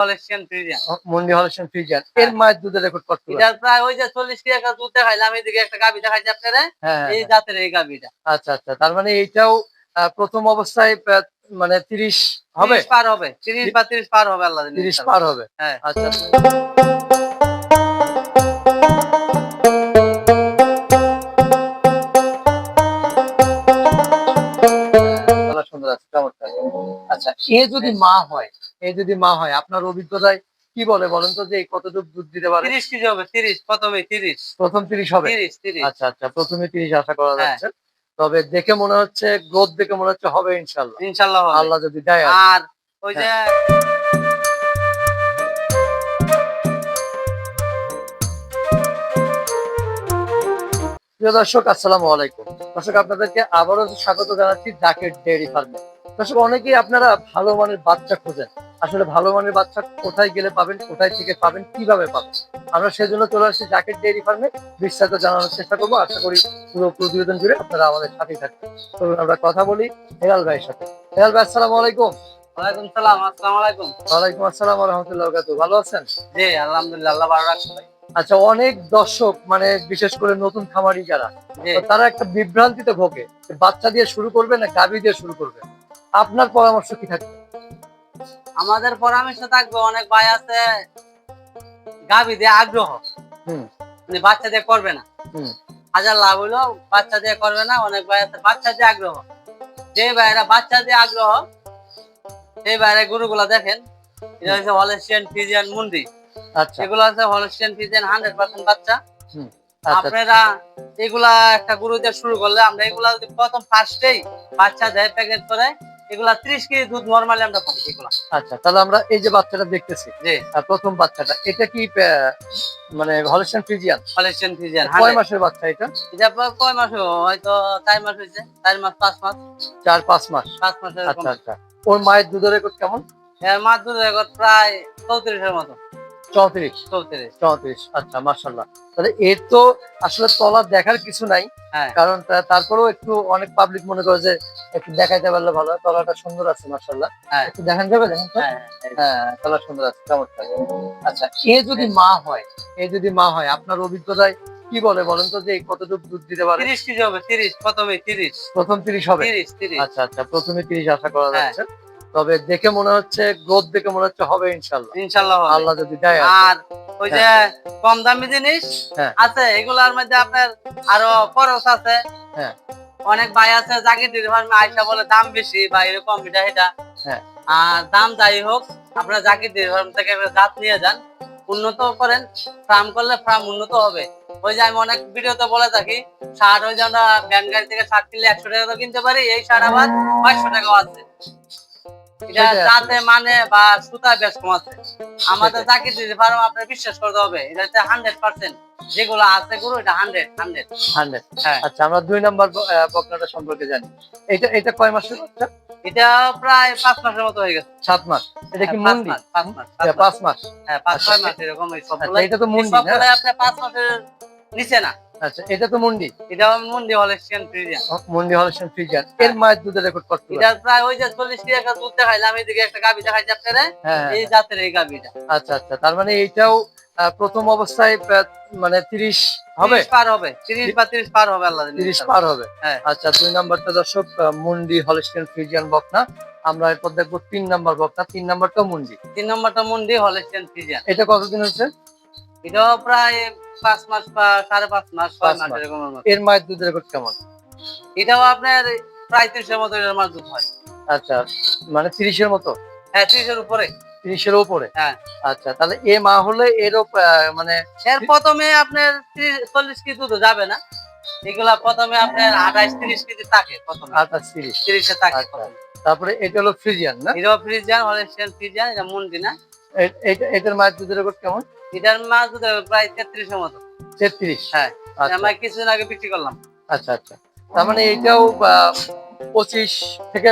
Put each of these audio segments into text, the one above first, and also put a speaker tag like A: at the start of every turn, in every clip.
A: হলেস্টিয়ান Friesian
B: Mondi Friesian এর
A: হ্যাঁ।
B: মায়ের দুধের রেকর্ড
A: এটা প্রায় ওই যে চল্লিশ কেজি দুধ দেখাইলাম এদিকে একটা গাবি দেখাইছি আপনারা।
B: হ্যাঁ
A: এই
B: হ্যাঁ,
A: জাতের এই গাবিটা
B: আচ্ছা আচ্ছা তার মানে এইটাও প্রথম অবস্থায় মানে তিরিশ হবে?
A: তিরিশ পার হবে। তিরিশ বা তিরিশ পার হবে আল্লাহ জানে
B: তিরিশ
A: ইনশাআল্লাহ।
B: পার হবে।
A: হ্যাঁ।
B: আচ্ছা। আচ্ছা এ যদি মা হয় এ যদি মা হয় আপনার অভিজ্ঞতায় কি বলে বলেন তো যে কতটুকু দুধ দিতে পারে?
A: তিরিশ কেজি হবে তিরিশ প্রথমে তিরিশ।
B: প্রথম তিরিশ হবে? আচ্ছা আচ্ছা প্রথমে তিরিশ আশা করা
A: হ্যাঁ।
B: যাচ্ছে। তবে দেখে মনে হচ্ছে গ্রোথ দেখে মনে হচ্ছে হবে ইনশাল্লাহ
A: ইনশাল্লাহ
B: আল্লাহ যদি দেয় আর
A: ওই যে
B: প্রিয় দর্শক আসসালামু আলাইকুম। দর্শক আপনাদেরকে আবারও স্বাগত জানাচ্ছি ডাকের ডেয়ারি ফার্মে। দর্শক অনেকেই আপনারা ভালো মানের বাচ্চা খোঁজেন। আসলে ভালো মানের বাচ্চা কোথায় গেলে পাবেন কোথায় থেকে পাবেন কীভাবে পাবেন? আমরা সেজন্য চলে আসছি জাকেট ডেয়ারি ফার্মে। বিস্তারিত জানানোর চেষ্টা করব। আশা করি পুরো প্রতিবেদন জুড়ে আপনারা আমাদের সাথেই থাকবেন। চলুন আমরা কথা বলি হেলাল ভাইয়ের সাথে। হেলাল ভাই আসসালামু আলাইকুম।
A: ওয়ালাইকুম সালাম আসসালামু আলাইকুম।
B: ওয়ালাইকুম আসসালাম রহমতুল্লাহ ভালো আছেন?
A: জি আলহামদুলিল্লাহ আল্লাহ ভালো রাখছে ভাই।
B: আচ্ছা অনেক দর্শক মানে বিশেষ করে নতুন খামারি যারা তারা একটা বিভ্রান্তিতে ভোগে। বাচ্চা দিয়ে শুরু করবে না গাভী দিয়ে শুরু করবে? আপনার পরামর্শ কি থাকবে?
A: আমাদের পরামর্শ থাকবে অনেক ভাই আছে গাবি দিয়ে আগ্রহ।
B: হুম।
A: মানে বাচ্চা দিয়ে করবে না। হাজার লাভ হইল বাচ্চা দিয়ে করবে না অনেক ভাই আছে বাচ্চা দিয়ে আগ্রহ। যে ভাইরা বাচ্চা দিয়ে আগ্রহ সেই ভাইরা গরুগুলা দেখেন এটা হচ্ছে হলেস্টিয়ান ফিজিয়ান মুন্ডি।
B: আচ্ছা।
A: এগুলো আছে হলেস্টিয়ান ফিজিয়ান হান্ড্রেড পার্সেন্ট বাচ্চা।
B: আচ্ছা
A: আপনারা এগুলা একটা গরু দিয়ে শুরু করলে আমরা এগুলা যদি প্রথম ফার্স্টেই বাচ্চা দেয় প্যাকেট করে এগুলা ত্রিশ কেজি দুধ নরমালি আমরা পাই এগুলা।
B: আচ্ছা তাহলে আমরা এই যে বাচ্চাটা দেখতেছি
A: জি।
B: আর প্রথম বাচ্চাটা এটা কি মানে হলিস্টান ফিজিয়ান
A: হলেস্টিয়ান ফিজিয়ান
B: কয় মাসের বাচ্চা এটা?
A: এটা কয় মাস হয়তো 4 মাস হয়েছে চার মাস পাঁচ মাস।
B: চার পাঁচ মাস।
A: পাঁচ মাসের
B: আচ্ছা আচ্ছা। ওর মায়ের দুধের রেকর্ড কেমন?
A: হ্যাঁ মাস দুধের রেকর্ড প্রায় চৌত্রিশের মতো।
B: চৌত্রিশ।
A: চৌত্রিশ।
B: চৌত্রিশ আচ্ছা মার্শাল্লাহ তাহলে এর তো আসলে তলা দেখার কিছু নাই
A: হ্যাঁ।
B: কারণ তারপরেও একটু অনেক পাবলিক মনে করে যে একটু দেখাইতে পারলে ভালো তলাটা সুন্দর আছে মার্শাল্লাহ
A: হ্যাঁ।
B: একটু দেখান যাবে
A: হ্যাঁ
B: হ্যাঁ তলা সুন্দর আছে চমৎকার। আচ্ছা এ যদি মা হয় এ যদি মা হয় আপনার অভিজ্ঞতায় কি বলে বলেন তো যে কতটুকু দুধ দিতে পারে?
A: তিরিশ কেজি হবে তিরিশ প্রথমে তিরিশ।
B: প্রথম তিরিশ হবে? আচ্ছা আচ্ছা প্রথমে তিরিশ আশা করা। যাচ্ছে। তবে দেখে মনে হচ্ছে গ্রোথ দেখে মনে হচ্ছে হবে ইনশাল্লাহ
A: ইনশাল্লাহ
B: আল্লাহ যদি দেয় আর
A: ওই যে কম দামি জিনিস
B: হ্যাঁ।
A: আছে এগুলার মধ্যে আপনার আরও খরচ আছে।
B: হ্যাঁ।
A: অনেক ভাই আছে জাকির ফার্মে আইসা বলে দাম বেশি বা এরকম এটা এটা।
B: হ্যাঁ।
A: আর দাম যাই হোক আপনারা জাকির ফার্ম থেকে জাত নিয়ে যান। উন্নত করেন ফার্ম করলে ফার্ম উন্নত হবে। ওই যে আমি অনেক ভিডিওতে বলে থাকি সার ওই যে আমরা ব্যান গাড়ি থেকে সার কিনলে একশো টাকা তো কিনতে পারি এই সার আবার পাঁচশো টাকাও আছে। এটা
B: সেটাই
A: মানে বা সুতা বেশ কম আমাদের চাকরি দিতে পারো আপনার বিশ্বাস করতে হবে। এটা হচ্ছে হান্ড্রেড পার্সেন্ট যেগুলো আছে গুরু এটা হান্ড্রেড হান্ড্রেড
B: হান্ড্রেড
A: হ্যাঁ।
B: আচ্ছা আমরা দুই নাম্বার বকনাটা সম্পর্কে জানি। এটা এটা কয় মাসের বাচ্চা
A: এটা প্রায় পাঁচ মাসের মতো হয়ে গেছে।
B: সাত মাস। এটা কি
A: হ্যাঁ, পাঁচ
B: মুন্ডি
A: মাস, পাঁচ মাস, পাঁচ মাস। হ্যাঁ পাঁচ
B: আচ্ছা,
A: ছয় মাস এরকম
B: আচ্ছা এটা তো মুন্ডি
A: আপনার পাঁচ মাসের নিচে না।
B: আচ্ছা এটা তো মুন্ডি।
A: এটা মুন্ডি হলেস্টিয়ান ফ্রিজিয়ান
B: মুন্ডি হলেশন ফ্রিজিয়ান এর মায়ের দুধের রেকর্ড কত
A: এটা প্রায় ওই যে চল্লিশ কেজি একটা দুধ দেখাইলাম এদিকে একটা গাবি দেখাইছে আপনারা।
B: হ্যাঁ
A: এই জাতের এই গাবিটা
B: আচ্ছা আচ্ছা তার মানে এইটাও প্রথম অবস্থায় মানে তিরিশ হবে?
A: তিরিশ পার হবে। তিরিশ বা তিরিশ পার হবে আল্লাহ জানে।
B: তিরিশ
A: ইনশাআল্লাহ।
B: পার হবে।
A: হ্যাঁ।
B: আচ্ছা দুই নাম্বারটা দর্শক মুন্ডি হলিস্টিয়ান ফ্রিজিয়ান বকনা। আমরা এরপর দেখব তিন নাম্বার বকনা। তিন নাম্বারটা মুন্ডি।
A: তিন নম্বরটা মুন্ডি হলেস্টিয়ান ফ্রিজিয়ান
B: এটা কতদিন হচ্ছে?
A: এটাও প্রায় পাঁচ মাস বা সাড়ে পাঁচ মাস ছয় মাস
B: মাস।
A: এরকম
B: এর মায়ের দুধের রেকর্ড কেমন?
A: এটাও আপনার প্রায় ত্রিশের মতো এটার মাছ দুধ হয়।
B: আচ্ছা মানে তিরিশের মতো?
A: হ্যাঁ ত্রিশের উপরে।
B: তিরিশের উপরে?
A: হ্যাঁ।
B: আচ্ছা তাহলে এ মা হলে এরও মানে
A: এর প্রথমে আপনার ত্রিশ- চল্লিশ কেজি দুধ যাবে না। এগুলা প্রথমে আপনার আঠাইশ তিরিশ কেজি থাকে প্রথমে।
B: আঠাশ তিরিশ।
A: তিরিশে থাকে
B: আচ্ছা। তারপরে এটা হলো ফ্রিজিয়ান না?
A: এটাও ফ্রিজিয়ান হলেস্টিয়ান ফ্রিজিয়ান এটা মুন্ডি না।
B: এটা- এটার মায়ের দুধের রেকর্ড কেমন?
A: এটার মাছ দুধ হবে প্রায় তেত্রিশের মতো।
B: তেত্রিশ?
A: হ্যাঁ।
B: আচ্ছা।
A: আমরা কিছুদিন আগে বিক্রি করলাম।
B: আচ্ছা আচ্ছা। তার মানে এইটাও আহ, পঁচিশ থেকে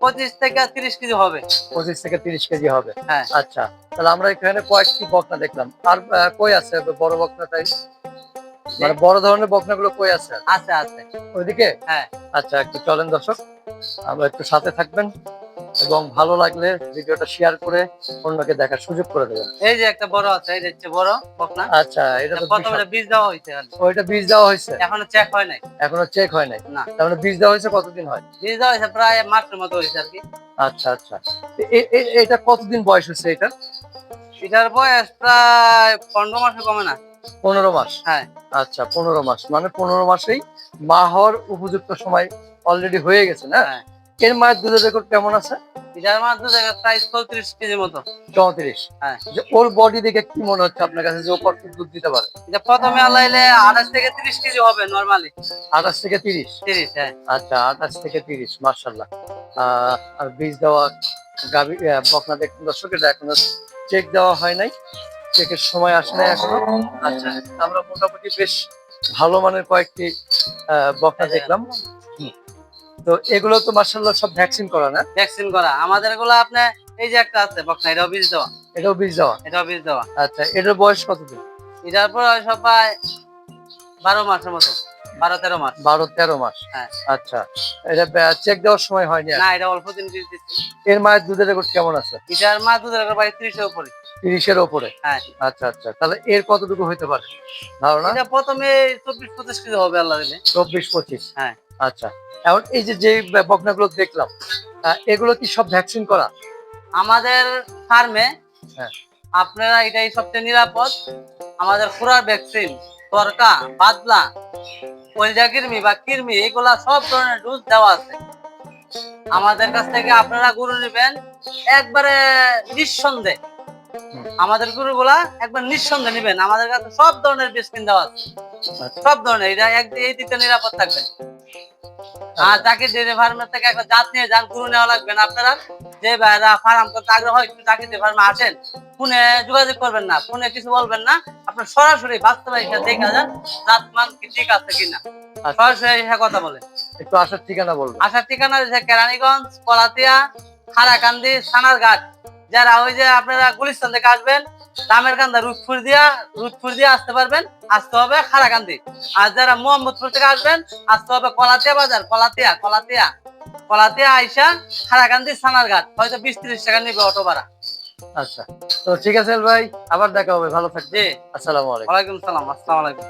A: পঁচিশ থেকে তিরিশ কেজি হবে।
B: পঁচিশ থেকে তিরিশ কেজি হবে।
A: হ্যাঁ।
B: আচ্ছা। তাহলে আমরা এখানে কয়েকটি বকনা দেখলাম। আর কই আছে বড় বকনাটাই? মানে বড় ধরনের বকনাগুলো কই আছে?
A: আছে আছে।
B: ওইদিকে?
A: হ্যাঁ।
B: আচ্ছা একটু চলেন দর্শক। আমরা একটু সাথে থাকবেন। এবং ভালো লাগলে ভিডিওটা শেয়ার করে অন্যকে দেখার সুযোগ করে দেবেন।
A: এই যে একটা বড় আছে এই হচ্ছে বড় বকনা।
B: আচ্ছা এটা তো
A: প্রথমে। বীজ দেওয়া খালি।
B: ওইটা বীজ দেওয়া হয়েছে?
A: এখনও চেক হয় নাই।
B: এখনও চেক হয় নাই?
A: না।
B: তার মানে বীজ দেওয়া হয়েছে কতদিন হয়?
A: বীজ দেওয়া হয়েছে প্রায় মাসের মতো হয়েছে আর কি।
B: আচ্ছা আচ্ছা। এটা কতদিন বয়স হচ্ছে এটা
A: এটার বয়স প্রায় পনেরো মাসে কমে না।
B: পনেরো মাস?
A: হ্যাঁ।
B: আচ্ছা পনেরো মাস। মানে পনেরো মাসেই মাহর উপযুক্ত সময় অলরেডি হয়ে গেছে না?
A: হ্যাঁ।
B: এর মায়ের দুধের রেকর্ড কেমন আছে?
A: এটার মাধ্যমে প্রায় চৌত্রিশ কেজির মতো।
B: চৌত্রিশ?
A: হ্যাঁ।
B: ওর বডি দেখে কি মনে হচ্ছে আপনার কাছে যে ও কত দুধ দিতে পারে?
A: এটা প্রথমে আলাইলে আঠাশ থেকে তিরিশ কেজি হবে নর্মালি
B: আঠাশ থেকে তিরিশ?
A: তিরিশ হ্যাঁ।
B: আচ্ছা আঠাশ থেকে তিরিশ মার্শাল্লাহ আর বীজ দেওয়া গাভি বকনা দেখুন দর্শক এটা এখনও চেক দেওয়া হয় নাই। চেকের সময় আসে নাই এখনও। আচ্ছা। আমরা মোটামুটি বেশ ভালো মানের কয়েকটি বকনা দেখলাম। তো এগুলো তো মার্শাল্লাহ সব ভ্যাকসিন করা না?
A: ভ্যাকসিন করা। আমাদেরগুলো আপনি এই যে একটা আছে বকনা এটাও বীজ দেওয়া।
B: এটাও বীজ দেওয়া?
A: এটাও বীজ দেওয়া।
B: আচ্ছা এটার বয়স কতদিন?
A: এটার পর সবাই বারো মাসের মতো। বারো তেরো মাস।
B: বারো তেরো মাস।
A: হ্যাঁ।
B: আচ্ছা এটা চেক দেওয়ার সময় হয়নি।
A: না এটা অল্প দিন বীজ দিচ্ছি।
B: এর মায়ের দুধের রেকর্ড কেমন আছে?
A: এটার মা দুধের প্রায় ত্রিশের উপরে।
B: তিরিশের ওপরে
A: হ্যাঁ।
B: আচ্ছা আচ্ছা তাহলে এর কতটুকু হইতে পারে? ধারণা?
A: প্রথমে চব্বিশ পঁচিশ কেজি হবে আল্লাহ
B: চব্বিশ পঁচিশ।
A: হ্যাঁ।
B: আচ্ছা এখন এই যে যে বকনাগুলো দেখলাম এগুলো কি সব ভ্যাকসিন করা?
A: আমাদের ফার্মে
B: হ্যাঁ।
A: আপনারা এটাই সবচেয়ে নিরাপদ। আমাদের খুরার ভ্যাকসিন তরকা বাদলা কলজা কৃমি বা কৃমি এগুলা সব ধরনের ডোজ দেওয়া আছে। আমাদের কাছ থেকে আপনারা গরু নেবেন একবারে নিঃসন্দেহে। আমাদের গরুগুলা একবার নিঃসন্দেহে নেবেন। আমাদের কাছে সব ধরনের ভ্যাকসিন দেওয়া আছে।
B: আচ্ছা।
A: সব ধরনের এটা এক এই দিকটা নিরাপদ থাকবে। আর তাকে ফার্মের থেকে একটা জাত নিয়ে যান গরু নেওয়া লাগবে না আপনারা। যে ভাইরা ফার্ম করতে আগ্রহ হয় একটু চাকরি ফার্মে আসেন ফোনে যোগাযোগ করবেন না ফোনে কিছু বলবেন না। আপনার সরাসরি বাস্তবে দেখা যান জাত মান কি ঠিক আছে কিনা।
B: আচ্ছা।
A: সরাসরি এসে কথা বলে
B: একটু আসার ঠিকানা বলবেন।
A: আসার ঠিকানা হচ্ছে কেরানীগঞ্জ কলাতিয়া খারাকান্দি সানার ঘাট যারা ওই যে আপনারা গুলিস্তান থেকে আসবেন কান্দা রুদপুর দিয়া রুদপুর দিয়ে আসতে পারবেন। আসতে হবে খারাকান্দি আর যারা মোহাম্মদপুর থেকে আসবেন আসতে হবে কলাতিয়া বাজার কলাতিয়া কলাতিয়া কলাতিয়া আইসা খারাকান্দি সানার ঘাট। হয়তো বিশ ত্রিশ টাকা নিবে অটো ভাড়া।
B: আচ্ছা তো ঠিক আছে ভাই আবার দেখা হবে ভালো থাকবে
A: আসসালামাইকুম
B: আসসালামু আলাইকুম।
A: ওয়ালাইকুম সালাম আসসালামু আলাইকুম।